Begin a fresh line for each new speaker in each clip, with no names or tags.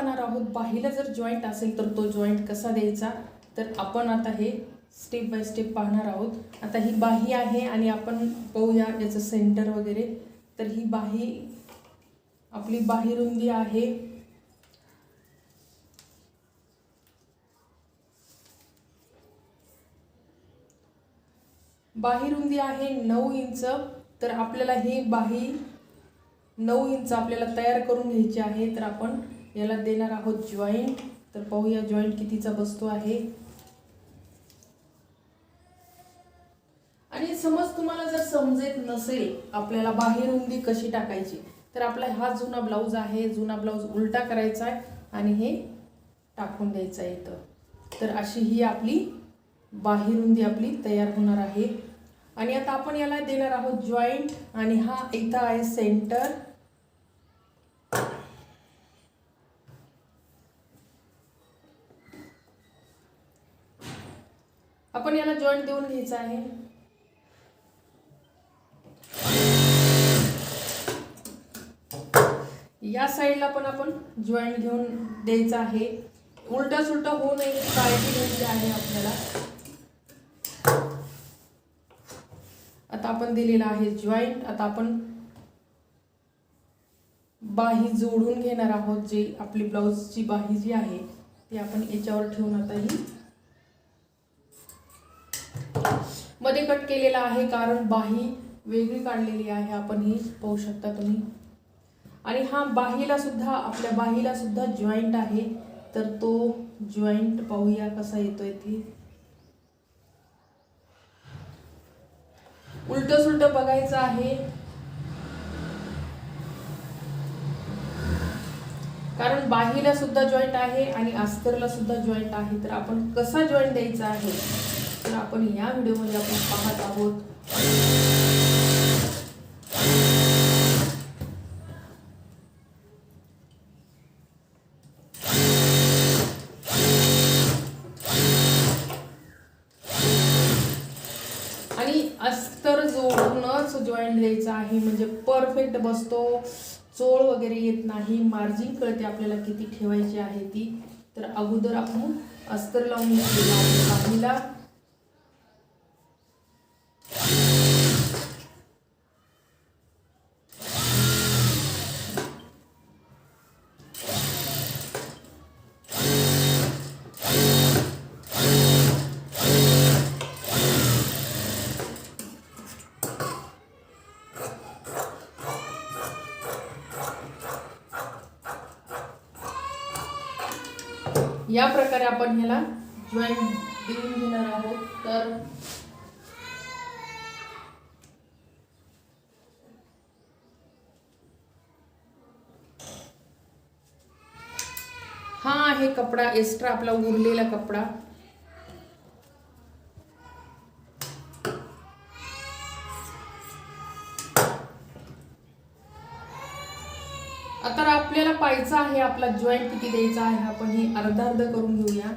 पाहणार आहोत. बाहीला जर जॉईंट असेल तर तो जॉईंट कसा द्यायचा? तर आपण आता हे स्टेप बाय स्टेप पाहणार आहोत. आता ही बाही आहे आणि आपण पाहूया याचं सेंटर वगैरे. तर ही बाही आपली बाहीरुंदी आहे. बाहीरुंदी आहे नऊ इंच. तर आपल्याला ही बाही नऊ इंच आपल्याला तयार करून घ्यायची आहे. तर आपण याला देणार आहोत जॉईंट तर पाहूया जॉईंट कितीचा बसतो आहे. आणि समज तुम्हाला जर समजेत नसेल आपल्याला बाहेर रुंदी कशी टाकायची तर आपला हा जुना ब्लाऊज आहे जुना ब्लाऊज उलटा करायचा आहे आणि हे टाकून द्यायचं आहे इथं. तर अशी ही आपली बाही रुंदी आपली तयार होणार आहे. आणि आता आपण याला देणार आहोत जॉईंट आणि हा इथं आहे सेंटर आपण याला जॉईंट देऊन घ्यायचा आहे. या साईडला पण आपण जॉईंट घेऊन द्यायचा आहे. उलटा सुलटा होऊ नये काळजी घ्यायची आहे आपल्याला. आता आपण दिलेला आहे जॉईंट आता आपण बाही जोडून घेणार आहोत जे आपली ब्लाऊजची बाही जी आहे ती आपण याच्यावर ठेवून आता ही मध्ये कट केलेला आहे कारण बाही वेगळी काढलेली आहे. आपण ही पाहू शकता तुम्ही. आणि हा बाहीला सुद्धा आपल्या बाहीला सुद्धा जॉईंट आहे. तर तो जॉईंट पाहूया कसा येतोय ती. उलट सुलट बघायचं आहे. कारण बाहीला सुद्धा जॉईंट आहे आणि अस्तरला सुद्धा जॉईंट आहे. तर आपण कसा जॉईंट द्यायचा आहे? तर आपण या व्हिडिओमध्ये आपण पाहत आहोत. आणि अस्तर जोडूनच जॉईंट द्यायचा आहे म्हणजे परफेक्ट बसतो. चोळ वगैरे येत नाही मार्जिन कळते आपल्याला किती ठेवायची आहे ती. तर अगोदर आपण अस्तर लावून घेतलेला आहे या प्रकारे आपण ह्याला जॉईंट देऊन घेणार आहोत. तर हा आहे कपडा एक्स्ट्रा आपला उरलेला कपडा. आता आपल्याला पाहायचं आहे आपला जॉईंट किती द्यायचा आहे आपण हे अर्धा अर्ध करून घेऊया.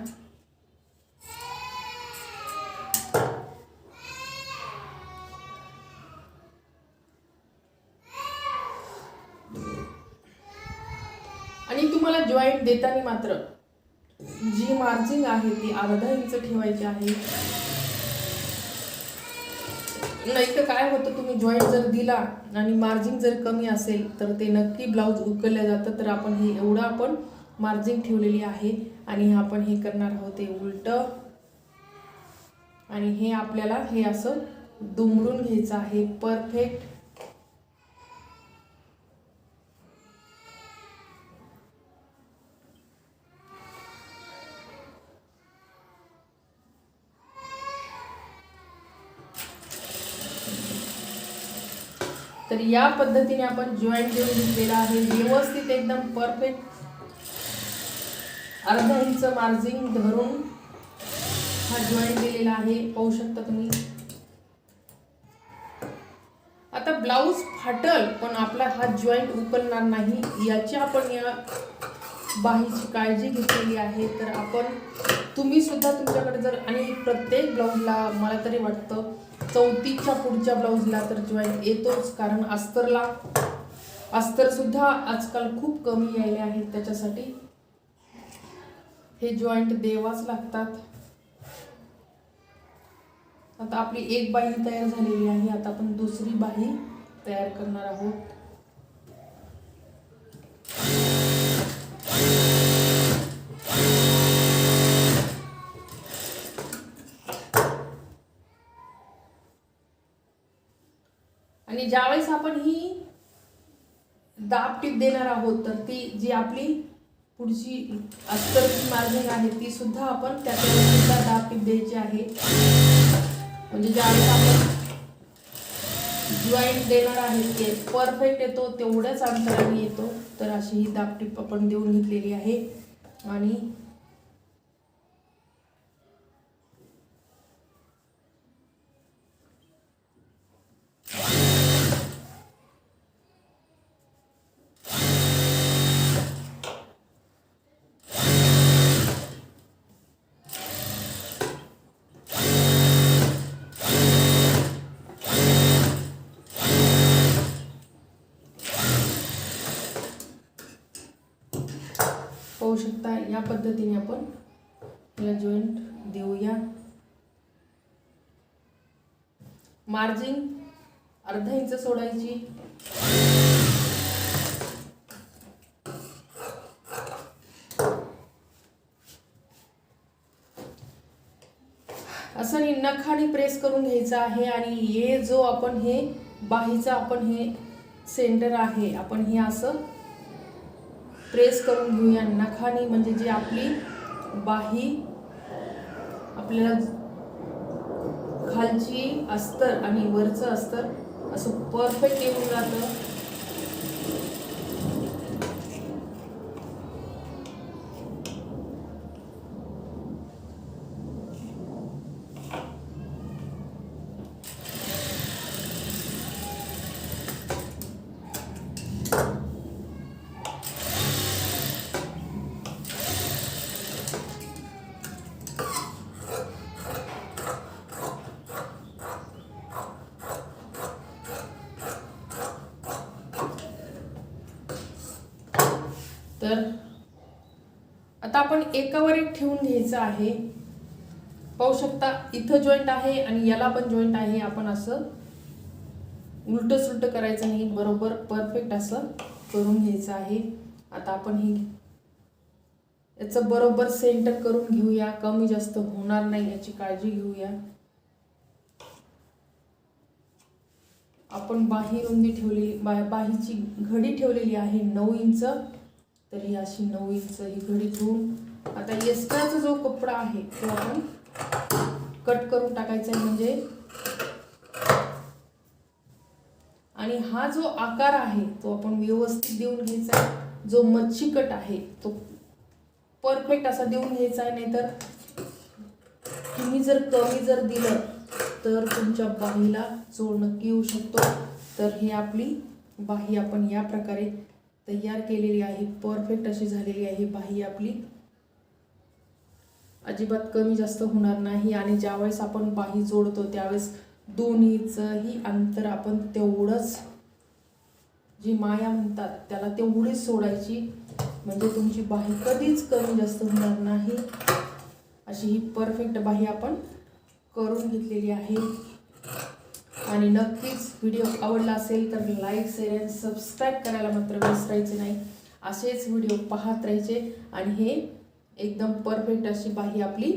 आणि तुम्हाला जॉईंट देताना मात्र जी मार्जिंग आहे ती अर्धा इंच ठेवायची आहे. नाही तर काय होतं तुम्ही जॉईंट जर दिला आणि मार्जिन जर कमी असेल तर ते नक्की ब्लाऊज उकललं जातं. तर आपण हे एवढं आपण मार्जिन ठेवलेली आहे आणि आपण हे करणार आहोत ते उलट. आणि हे आपल्याला हे असं दुमरून घ्यायचं आहे. परफेक्ट तर या पद्धतीने आपण जॉईंट देऊन घेतलेला आहे. व्यवस्थित एकदम परफेक्ट अर्धा इंच मार्जिन धरून हा जॉईंट दिलेला आहे. पाहू शकता तुम्ही. आता ब्लाऊज फाटल पण आपला हा जॉईंट उकलणार नाही. याची आपण या बाहीची काळजी घेतलेली आहे. तर आपण तुम्ही सुद्धा तुमच्याकडे जर आणि प्रत्येक ब्लाऊजला मला तरी वाटतं चौथीच्या पुढच्या ब्लाऊजला तर जॉईंट येतोच कारण अस्तरला अस्तर सुद्धा आजकाल खूप कमी यायले आहेत त्याच्यासाठी. हे जॉईंट देवाच लागतात. आता आपली एक बाही तयार झालेली आहे आता आपण दुसरी बाही तयार करणार आहोत. आणि ज्यावेळेस आपण ही दाब टीप देणार आहोत तर ती जी आपली पुढची अस्तरची मार्जिंग आहे ती सुद्धा आपण त्याच्यावर सुद्धा दाब टीप द्यायची आहे. म्हणजे ज्यावेळेस आपण जॉईंट देणार आहे ते परफेक्ट येतो तेवढ्याच अंतराने येतो. तर अशी ही दाब टीप आपण देऊन घेतलेली आहे. आणि पाहू शकता. या पद्धतीने आपण याला जॉईंट देऊया. मार्जिन अर्धा इंच सोडायची. असं नखाने प्रेस करून घ्यायचं आहे आणि हे जो आपण हे बाहीचा आपण हे सेंटर आहे आपण हे असं प्रेस करून घेऊया. नखानी म्हणजे जी आपली बाही आपल्याला खालची अस्तर आणि वरचं अस्तर असं परफेक्ट येऊन जातं. तर आता आपण एकावर एक ठेवून घ्यायचं आहे. पाहू शकता इथं जॉईंट आहे आणि याला पण जॉईंट आहे. आपण असं उलट सुलट करायचं नाही. बरोबर परफेक्ट असं करून घ्यायचं आहे. आता आपण हे याचं बरोबर सेंटर करून घेऊया. कमी जास्त होणार नाही याची काळजी घेऊया. आपण बाही रुंदी ठेवलेली बा बाहीची घडी ठेवलेली आहे. नऊ इंच. तर ही अशी नऊ इंच ही घडी ठेवून आता एक्स्ट्राचा जो कपडा आहे तो आपण कट करून टाकायचा आहे म्हणजे. आणि हा जो आकार आहे तो आपण व्यवस्थित देऊन घ्यायचा आहे. जो मच्छी कट आहे तो परफेक्ट असा देऊन घ्यायचा आहे नाहीतर तुम्ही जर कमी जर दिलं तर तुमच्या बाहीला जोड नक्की येऊ शकतो. तर ही आपली बाही आपण या प्रकारे तयार केलेली आहे. परफेक्ट अशी झालेली आहे. बाही आपली. अजिबात कमी जास्त होणार नाही आणि ज्यावेळेस आपण बाही जोडतो त्यावेळेस दोन्हीचंही अंतर आपण तेवढंच जी माया म्हणतात त्याला तेवढीच सोडायची. म्हणजे तुमची बाही कधीच कमी जास्त होणार नाही. अशी ही परफेक्ट बाही आपण करून घेतलेली आहे. आणि नक्कीच व्हिडिओ आवडला असेल तर लाईक शेअर आणि सबस्क्राईब करायला मात्र विसरायचे नाही. असेच व्हिडिओ पाहत राहायचे आणि हे एकदम परफेक्ट अशी बाही आपली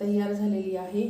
तयार झालेली आहे.